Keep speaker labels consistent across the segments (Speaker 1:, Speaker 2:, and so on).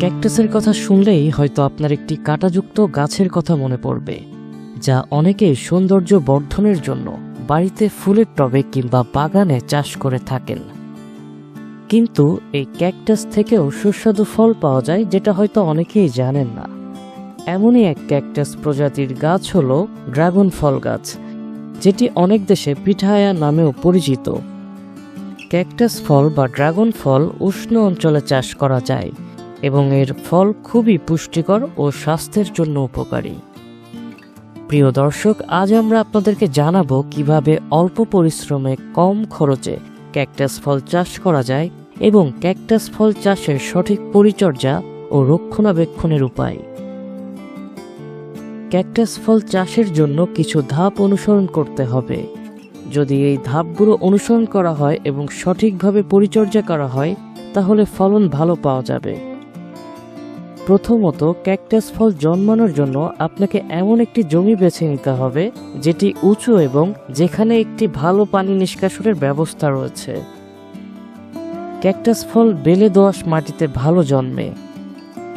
Speaker 1: ক্যাকটাসের কথা শুনলেই হয়তো আপনার একটি কাঁটাযুক্ত গাছের কথা মনে পড়বে, যা অনেকে সৌন্দর্য বর্ধনের জন্য বাড়িতে ফুলের টবে কিংবা বাগানে চাষ করে থাকেন। কিন্তু এই ক্যাকটাস থেকেও সুস্বাদু ফল পাওয়া যায় যেটা হয়তো অনেকেই জানেন না। এমনই এক ক্যাকটাস প্রজাতির গাছ হল ড্রাগন ফল গাছ, যেটি অনেক দেশে পিঠায়া নামেও পরিচিত। ক্যাকটাস ফল বা ড্রাগন ফল উষ্ণ অঞ্চলে চাষ করা যায়। এবং এর ফল খুবই পুষ্টিকর ও স্বাস্থ্যের জন্য উপকারী। প্রিয় দর্শক, আজ আমরা আপনাদেরকে জানাব কীভাবে অল্প পরিশ্রমে কম খরচে ক্যাকটাস ফল চাষ করা যায় এবং ক্যাকটাস ফল চাষের সঠিক পরিচর্যা ও রক্ষণাবেক্ষণের উপায়। ক্যাকটাস ফল চাষের জন্য কিছু ধাপ অনুসরণ করতে হবে। যদি এই ধাপগুলো অনুসরণ করা হয় এবং সঠিকভাবে পরিচর্যা করা হয়, তাহলে ফলন ভালো পাওয়া যাবে। প্রথমত ক্যাকটাস ফল জন্মানোর জন্য আপনাকে এমন একটি জমি বেছে নিতে হবে, যেটি উঁচু এবং যেখানে একটি ভালো পানি নিষ্কাশনের ব্যবস্থা রয়েছে। ক্যাকটাস ফল বেলে দোআঁশ মাটিতে ভালো জন্মে।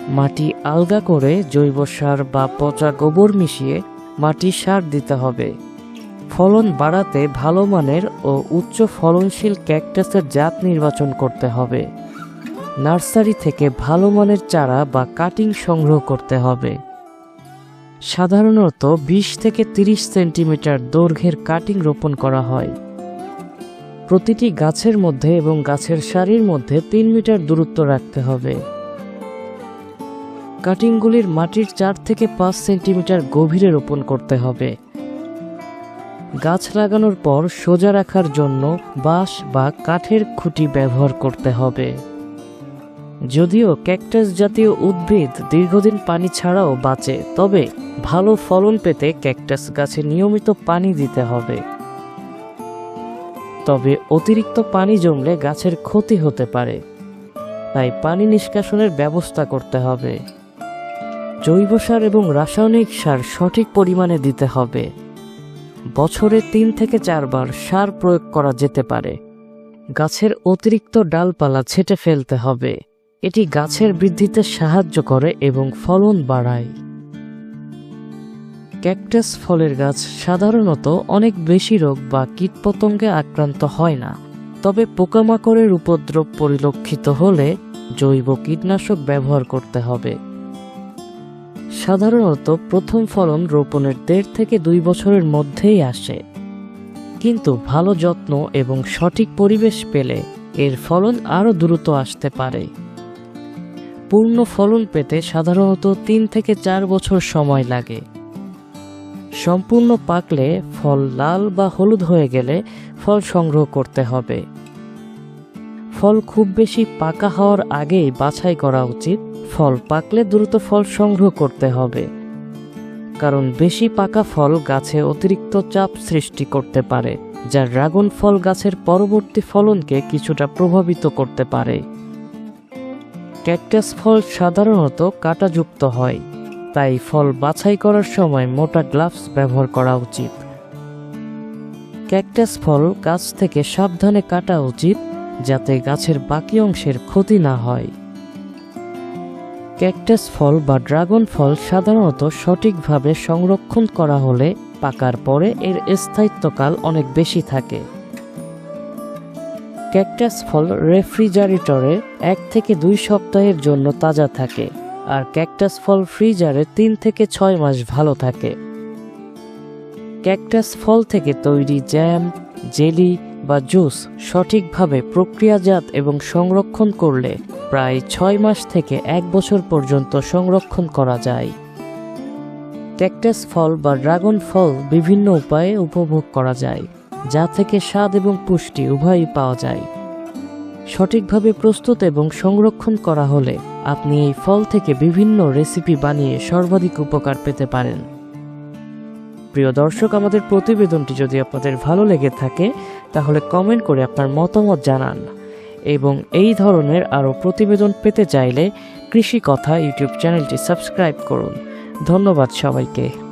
Speaker 1: মাটি আলগা করে জৈব সার বা পচা গোবর মিশিয়ে মাটি সার দিতে হবে। ফলন বাড়াতে ভালো মানের ও উচ্চ ফলনশীল ক্যাকটাসের জাত নির্বাচন করতে হবে। নার্সারি থেকে ভালো মানের চারা বা কাটিং সংগ্রহ করতে হবে। সাধারণত বিশ থেকে তিরিশ সেন্টিমিটার দৈর্ঘ্যের কাটিং রোপণ করা হয়। প্রতিটি গাছের মধ্যে এবং গাছের সারির মধ্যে তিন মিটার দূরত্ব রাখতে হবে। কাটিংগুলির মাটির চার থেকে পাঁচ সেন্টিমিটার গভীরে রোপণ করতে হবে। গাছ লাগানোর পর সোজা রাখার জন্য বাঁশ বা কাঠের খুঁটি ব্যবহার করতে হবে। যদিও ক্যাকটাস জাতীয় উদ্ভিদ দীর্ঘদিন পানি ছাড়াও বাঁচে, তবে ভালো ফলন পেতে ক্যাকটাস গাছে নিয়মিত পানি দিতে হবে। তবে অতিরিক্ত পানি জমলে গাছের ক্ষতি হতে পারে, তাই পানি নিষ্কাশনের ব্যবস্থা করতে হবে। জৈব সার এবং রাসায়নিক সার সঠিক পরিমাণে দিতে হবে। বছরে তিন থেকে চারবার সার প্রয়োগ করা যেতে পারে। গাছের অতিরিক্ত ডালপালা ছেটে ফেলতে হবে। এটি গাছের বৃদ্ধিতে সাহায্য করে এবং ফলন বাড়ায়। ক্যাকটাস ফলের গাছ সাধারণত অনেক বেশি রোগ বা কীটপতঙ্গে আক্রান্ত হয় না, তবে পোকামাকড়ের উপদ্রব পরিলক্ষিত হলে জৈব কীটনাশক ব্যবহার করতে হবে। সাধারণত প্রথম ফলন রোপণের দেড় থেকে দুই বছরের মধ্যেই আসে। কিন্তু ভালো যত্ন এবং সঠিক পরিবেশ পেলে এর ফলন আরও দ্রুত আসতে পারে। পূর্ণ ফলন পেতে সাধারণত তিন থেকে চার বছর সময় লাগে। সম্পূর্ণ পাকলে ফল লাল বা হলুদ হয়ে গেলে ফল সংগ্রহ করতে হবে। ফল খুব বেশি পাকা হওয়ার আগেই বাছাই করা উচিত। ফল পাকলে দ্রুত ফল সংগ্রহ করতে হবে। কারণ বেশি পাকা ফল গাছে অতিরিক্ত চাপ সৃষ্টি করতে পারে যা ড্রাগন ফল গাছের পরবর্তী ফলনকে কিছুটা প্রভাবিত করতে পারে। ক্যাকটাস ফল সাধারণত কাঁটাযুক্ত হয়, তাই ফল বাছাই করার সময় মোটা গ্লাভস ব্যবহার করা উচিত। ক্যাকটাস ফল গাছ থেকে সাবধানে কাটা উচিত, যাতে গাছের বাকি অংশের ক্ষতি না হয়। ক্যাকটাস ফল বা ড্রাগন ফল সাধারণত সঠিকভাবে সংরক্ষণ করা হলে পাকার পরে এর স্থায়িত্বকাল অনেক বেশি থাকে। ক্যাকটাস ফল রেফ্রিজারেটরে এক থেকে দুই সপ্তাহের জন্য তাজা থাকে, আর ক্যাকটাস ফল ফ্রিজারে তিন থেকে ছয় মাস ভালো থাকে। ক্যাকটাস ফল থেকে তৈরি জ্যাম, জেলি বা জুস সঠিকভাবে প্রক্রিয়াজাত এবং সংরক্ষণ করলে প্রায় ছয় মাস থেকে এক বছর পর্যন্ত সংরক্ষণ করা যায়। ক্যাকটাস ফল বা ড্রাগন ফল বিভিন্ন উপায়ে উপভোগ করা যায়। যা থেকে স্বাদ এবং পুষ্টি উভয়ই পাওয়া যায়। সঠিকভাবে প্রস্তুত এবং সংরক্ষণ করা হলে আপনি এই ফল থেকে বিভিন্ন রেসিপি বানিয়ে সর্বাধিক উপকার পেতে পারেন। প্রিয় দর্শক, আমাদের প্রতিবেদনটি যদি আপনাদের ভালো লেগে থাকে, তাহলে কমেন্ট করে আপনার মতামত জানান এবং এই ধরনের আরও প্রতিবেদন পেতে চাইলে কৃষি কথা ইউটিউব চ্যানেলটি সাবস্ক্রাইব করুন। ধন্যবাদ সবাইকে।